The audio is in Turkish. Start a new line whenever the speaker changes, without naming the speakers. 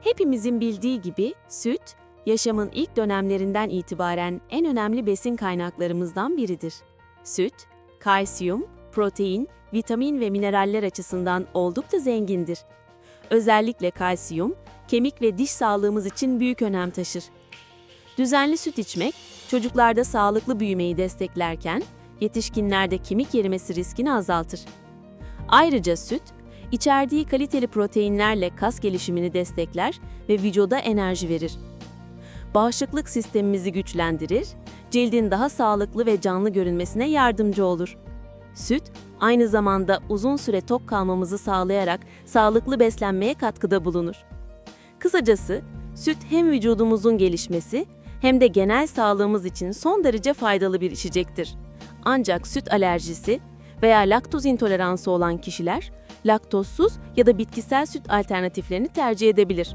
Hepimizin bildiği gibi süt, yaşamın ilk dönemlerinden itibaren en önemli besin kaynaklarımızdan biridir. Süt, kalsiyum, protein, vitamin ve mineraller açısından oldukça zengindir. Özellikle kalsiyum, kemik ve diş sağlığımız için büyük önem taşır. Düzenli süt içmek, çocuklarda sağlıklı büyümeyi desteklerken, yetişkinlerde kemik erimesi riskini azaltır. Ayrıca süt, içerdiği kaliteli proteinlerle kas gelişimini destekler ve vücuda enerji verir. Bağışıklık sistemimizi güçlendirir, cildin daha sağlıklı ve canlı görünmesine yardımcı olur. Süt, aynı zamanda uzun süre tok kalmamızı sağlayarak sağlıklı beslenmeye katkıda bulunur. Kısacası, süt hem vücudumuzun gelişmesi hem de genel sağlığımız için son derece faydalı bir içecektir. Ancak süt alerjisi veya laktoz intoleransı olan kişiler laktozsuz ya da bitkisel süt alternatiflerini tercih edebilir.